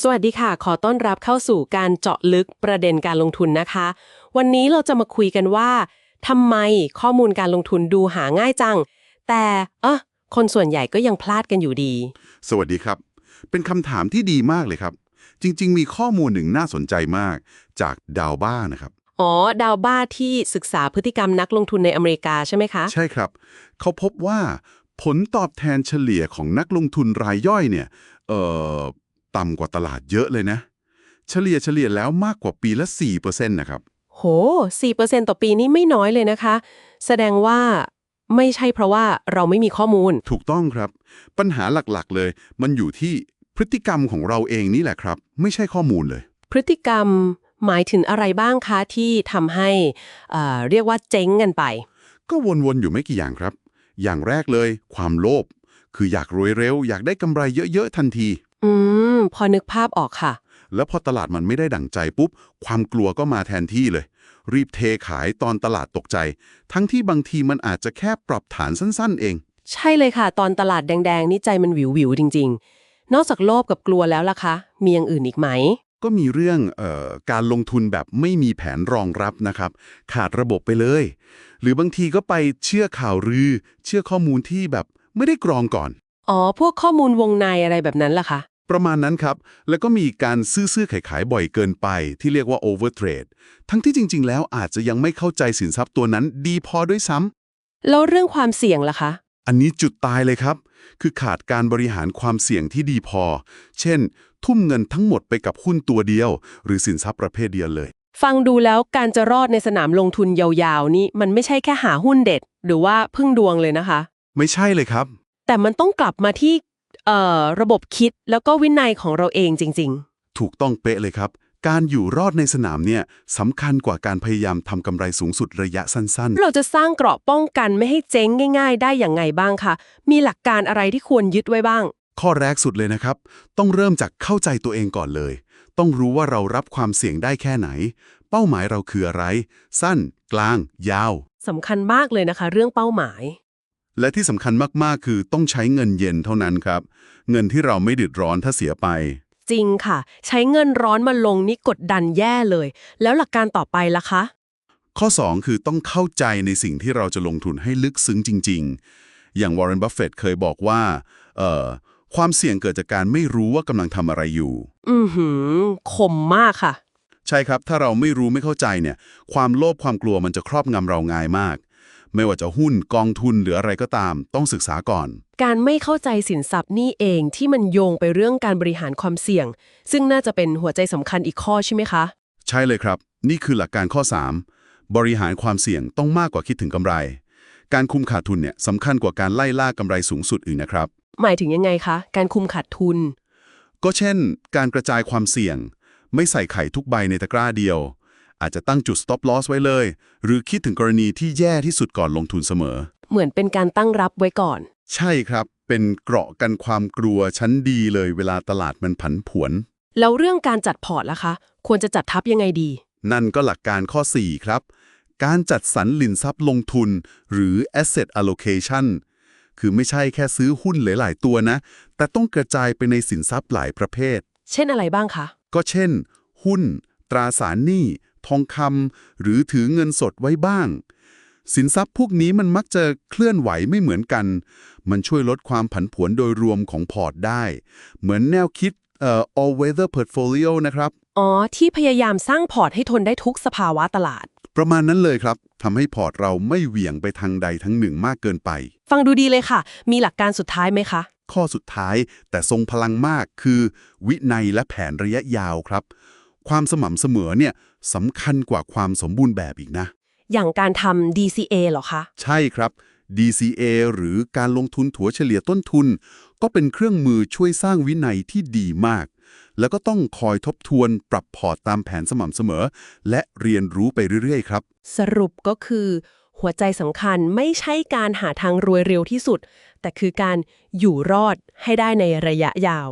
สวัสดีค่ะ ขอต้อนรับเข้าสู่การเจาะลึกประเด็นการลงทุนนะคะ วันนี้เราจะมาคุยกันว่าทำไมข้อมูลการลงทุนดูหาง่ายจัง แต่เออคนส่วนใหญ่ก็ยังพลาดกันอยู่ดี สวัสดีครับ เป็นคำถามที่ดีมากเลยครับ จริง ๆ มีข้อมูลหนึ่งน่าสนใจมาก จากดาวบ้านะครับ อ๋อ ดาวบ้าที่ศึกษาพฤติกรรมนักลงทุนในอเมริกาใช่ไหมคะ ใช่ครับ เขาพบว่าผลตอบแทนเฉลี่ยของนักลงทุนรายย่อยเนี่ย เอ่อ ต่ำกว่าตลาดเยอะเลยนะ เฉลี่ยเฉลี่ยแล้วมากกว่าปีละ 4%นะครับ โห 4%ต่อปีนี่ไม่น้อยเลยนะคะ แสดงว่าไม่ใช่เพราะว่าเราไม่มีข้อมูล ถูกต้องครับ ปัญหาหลักๆเลย มันอยู่ที่พฤติกรรมของเราเองนี่แหละครับ ไม่ใช่ข้อมูลเลย พฤติกรรมหมายถึงอะไรบ้างคะที่ทำให้เอ่อเรียกว่าเจ๊งกันไป ก็วนๆอยู่ไม่กี่อย่างครับ อย่างแรกเลย ความโลภ คืออยากรวยเร็ว อยากได้กำไรเยอะๆทันที อืม พอนึกภาพออกค่ะ แล้วพอตลาดมันไม่ได้ดั่งใจปุ๊บ ความกลัวก็มาแทนที่เลย รีบเทขายตอนตลาดตกใจ ทั้งที่บางทีมันอาจจะแค่ปรับฐานสั้นๆ เอง ใช่เลยค่ะ ตอนตลาดแดงๆ นี่ใจมันวิววิวๆจริง ๆ นอกจากโลภกับกลัวแล้วล่ะคะ มีอย่างอื่นอีกไหม ก็มีเรื่องเออการลงทุนแบบไม่มีแผนรองรับนะครับ ขาดระบบไปเลย หรือบางทีก็ไปเชื่อข่าวลือ เชื่อข้อมูลที่แบบไม่ได้กรองก่อน อ๋อ พวกข้อมูลวงในอะไรแบบนั้นล่ะคะ ประมาณนั้นครับ แล้วก็มีการซื้อๆขายๆบ่อยเกินไปที่เรียกว่า overtrade ทั้งที่จริง ๆ แล้วอาจจะยังไม่เข้าใจสินทรัพย์ตัวนั้นดีพอด้วยซ้ำแล้วเรื่องความเสี่ยงล่ะคะ อันนี้จุดตายเลยครับ คือขาดการบริหารความเสี่ยงที่ดีพอ เช่น ทุ่มเงินทั้งหมดไปกับหุ้นตัวเดียว หรือสินทรัพย์ประเภทเดียวเลย ฟังดูแล้วการจะรอดในสนามลงทุนยาวๆ นี่มันไม่ใช่แค่หาหุ้นเด็ด หรือว่าพึ่งดวงเลยนะคะ ไม่ใช่เลยครับ แต่มันต้องกลับมาที่เอ่อ ระบบคิดแล้วก็วินัยของเราเองจริงถูกต้องเป๊ะเลยครับ การอยู่รอดในสนามเนี่ยสำคัญกว่าการพยายามทำกำไรสูงสุดระยะสั้นๆ เราจะสร้างเกราะป้องกันไม่ให้เจ๊งง่าย ๆ ได้อย่างไงบ้างคะมีหลักการอะไรที่ควรยึดไว้บ้างๆข้อแรกสุดเลยนะครับ ต้องเริ่มจากเข้าใจตัวเองก่อนเลย ต้องรู้ว่าเรารับความเสี่ยงได้แค่ไหน เป้าหมายเราคืออะไร สั้น กลาง ยาวสำคัญมากเลยนะคะ เรื่องเป้าหมาย และที่สำคัญมากๆ คือต้องใช้เงินเย็นเท่านั้นครับ เงินที่เราไม่เดือดร้อนถ้าเสียไป จริงค่ะ ใช้เงินร้อนมาลงนี่กดดันแย่เลย แล้วหลักการต่อไปล่ะคะ ข้อ 2 คือต้องเข้าใจในสิ่งที่เราจะลงทุนให้ลึกซึ้งจริง ๆ อย่างวอร์เรนบัฟเฟตเคยบอกว่าเอ่อความเสี่ยงเกิดจากการไม่รู้ว่ากำลังทำอะไรอยู่ อือหือคมมากค่ะ ใช่ครับ ถ้าเราไม่รู้ไม่เข้าใจเนี่ย ความโลภความกลัวมันจะครอบงำเราง่ายมาก ไม่ว่าจะหุ้นกองทุนหรืออะไรก็ตาม ต้องศึกษาก่อน การไม่เข้าใจสินทรัพย์นี่เองที่มันโยงไปเรื่องการบริหารความเสี่ยง ซึ่งน่าจะเป็นหัวใจสำคัญอีกข้อใช่ไหมคะ ใช่เลยครับ นี่คือหลักการข้อ 3 บริหารความเสี่ยงต้องมากกว่าคิดถึงกำไร การคุมขาดทุนเนี่ยสำคัญกว่าการไล่ล่ากำไรสูงสุดอื่นนะครับ หมายถึงยังไงคะ การคุมขาดทุน ก็เช่น การกระจายความเสี่ยง ไม่ใส่ไข่ทุกใบในตะกร้าเดียว อาจจะตั้งจุด stop loss ไว้เลย หรือคิดถึงกรณีที่แย่ที่สุดก่อนลงทุนเสมอ เหมือนเป็นการตั้งรับไว้ก่อน ใช่ครับ เป็นเกราะกันความกลัวชั้นดีเลยเวลาตลาดมันผันผวน แล้วเรื่องการจัดพอร์ตล่ะคะ ควรจะจัดทับยังไงดี นั่นก็หลักการข้อ 4 ครับ การจัดสรรลินทรัพย์ลงทุน หรือ asset allocation คือไม่ใช่แค่ซื้อหุ้นหลาย ๆ ตัวนะ แต่ต้องกระจายไปในสินทรัพย์หลายประเภท เช่นอะไรบ้างคะ ก็เช่น หุ้น ตราสารหนี้ ทองคำหรือถือเงินสดไว้บ้าง สินทรัพย์พวกนี้มันมักจะเคลื่อนไหวไม่เหมือนกัน มันช่วยลดความผันผวนโดยรวมของพอร์ตได้ เหมือนแนวคิดเอ่อ all weather portfolio นะครับ อ๋อ ที่พยายามสร้างพอร์ตให้ทนได้ทุกสภาวะตลาด ประมาณนั้นเลยครับทำให้พอร์ตเราไม่เหวี่ยงไปทางใดทั้งหนึ่งมากเกินไป ฟังดูดีเลยค่ะ มีหลักการสุดท้ายไหมคะ ข้อสุดท้ายแต่ทรงพลังมากคือ วินัยและแผนระยะยาวครับ ความสม่ำเสมอเนี่ย สำคัญกว่าความสมบูรณ์แบบอีกนะ อย่างการทำ DCA เหรอคะ ใช่ครับ DCA หรือการลงทุนถัวเฉลี่ยต้นทุน ก็เป็นเครื่องมือช่วยสร้างวินัยที่ดีมาก แล้วก็ต้องคอยทบทวนปรับพอร์ตตามแผนสม่ำเสมอ และเรียนรู้ไปเรื่อยๆ ครับ สรุปก็คือ หัวใจสำคัญไม่ใช่การหาทางรวยเร็วที่สุด แต่คือการอยู่รอดให้ได้ในระยะยาว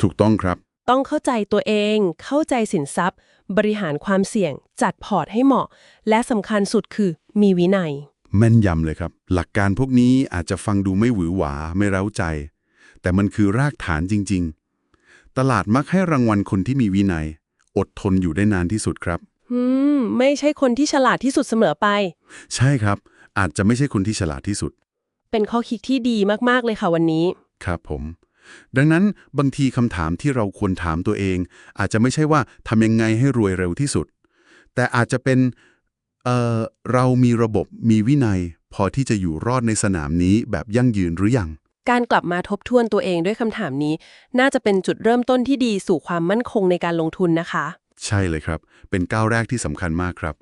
ถูกต้องครับ ต้องเข้าใจตัวเอง เข้าใจสินทรัพย์ บริหารความเสี่ยง จัดพอร์ตให้เหมาะ และสำคัญสุดคือมีวินัย แม่นยำเลยครับ หลักการพวกนี้อาจจะฟังดูไม่หวือหวาไม่เร้าใจ แต่มันคือรากฐานจริง ๆ ตลาดมักให้รางวัลคนที่มีวินัย อดทนอยู่ได้นานที่สุดครับอืมไม่ใช่คนที่ฉลาดที่สุดเสมอไป ใช่ครับ อาจจะไม่ใช่คนที่ฉลาดที่สุด เป็นข้อคิดที่ดีมากๆเลยค่ะวันนี้ ครับผม ดังนั้นบางทีคำถามที่เราควรถามตัวเอง อาจจะไม่ใช่ว่าทำยังไงให้รวยเร็วที่สุด แต่อาจจะเป็นเอ่อเรามีระบบมีวินัย พอที่จะอยู่รอดในสนามนี้แบบยั่งยืนหรือยัง การกลับมาทบทวนตัวเองด้วยคำถามนี้ น่าจะเป็นจุดเริ่มต้นที่ดีสู่ความมั่นคงในการลงทุนนะคะ ใช่เลยครับ เป็นก้าวแรกที่สำคัญมากครับ